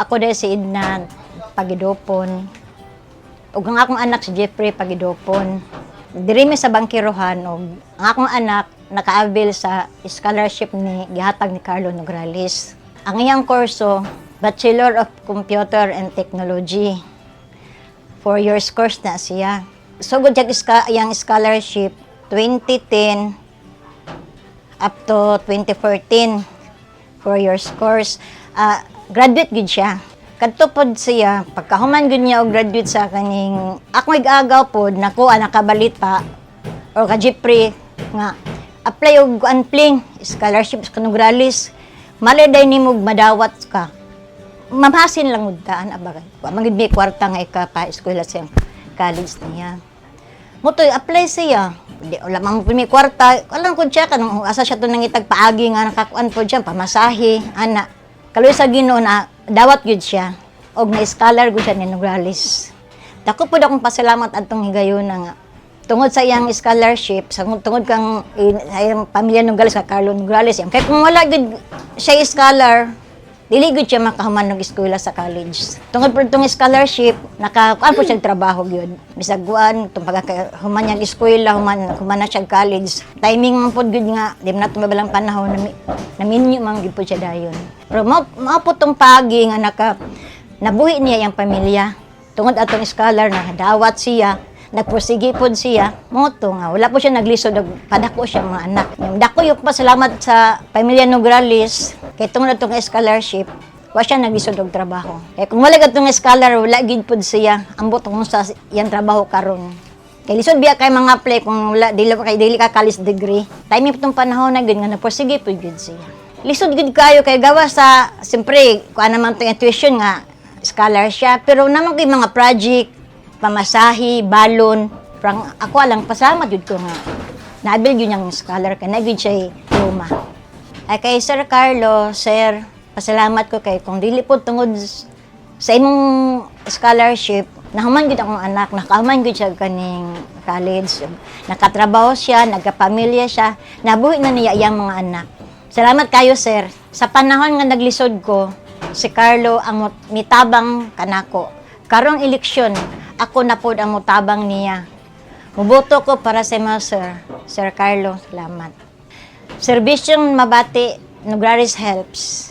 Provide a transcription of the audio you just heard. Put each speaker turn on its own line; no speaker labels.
Ako dahil si Edna Pagidopon. Ug ang akong anak si Jeffrey Pagidopon. Diri mi sa bangkirohan ug ang akong anak nakaabil sa scholarship ni gihatag ni Carlo Nograles. Ang iyang kurso Bachelor of Computer and Technology. Four years course na siya. So good yung iyang scholarship 2010 up to 2014 four years course. Ah, graduate gud siya. Kadto pod siya pagkahuman gud niya og graduate sa kaning ako igagaw pod nako nakabalita or ka Jeffrey nga apply og unpling scholarship sa Canugrales. Malay day nimo madawat ka. Mamasin lang ud taan abagay. Wa man gid may kwarta nga ika pa eskwela sa college niya. Motoy apply siya. Di wala man mo may kwarta. Alam ko siya kanang asa siya to nang paagi nga nakakuan po diyan pamasahe ana. Kaloy sa Ginoo na dawat gyud siya. Og na scholar gud siya ni Nograles. Dako pud akong pasalamat adtong higayon nga tungod sa iyang scholarship, sa tungod kang sa iyang pamilya Nograles ka Carlo Nograles. Kaya kung wala gud siya scholar, dili gud siya makahuman ng eskwela sa college. Tungod po itong scholarship, nakakuan po siya trabaho gyud. Bisag kuan tong pagkahuman niyang eskwela, human human na siya college. Timing man pod gyud nga, di man nato mabalang panahon na naminyo man gyud po siya dayon. Pero mao mao po tong pagi nga naka nabuhi niya yung pamilya. Tungod atong scholar na dawat siya, nagpursige pod siya, moto nga, wala po siya naglisod, og padako siya mga anak. Yung dako yung pasalamat sa pamilya Nograles, kay tungod atong scholarship, wa siya naglisod og trabaho. Kaya kung wala atong scholar, wala gid pod siya, ambot kung sa yan trabaho karon. Kay lisod biya kay mga apply kung wala dili kay dili ka college degree. Timing itong panahon na gid nga napursige pod gid siya. Lisod gid kayo kay gawa sa siyempre kuan naman tong tuition nga scholar siya pero naman kay mga project pamasahi, balon, prang ako lang pasama jud ko nga. Nabil yun yung scholar kay na gyud siya diploma. Ay kay Sir Carlo, Sir, pasalamat ko kay kung dili po tungod sa imong scholarship, nahuman gud akong anak, nakahuman gud siya kaning college. Nakatrabaho siya, nagkapamilya siya, nabuhi na niya iyang mga anak. Salamat kayo, sir. Sa panahon nga naglisod ko, si Carlo ang mitabang kanako. Karong eleksyon, ako na pod ang mutabang niya. Muboto ko para sa mga sir. Sir Carlo, salamat. Serbisyong mabati, Nuglaris helps.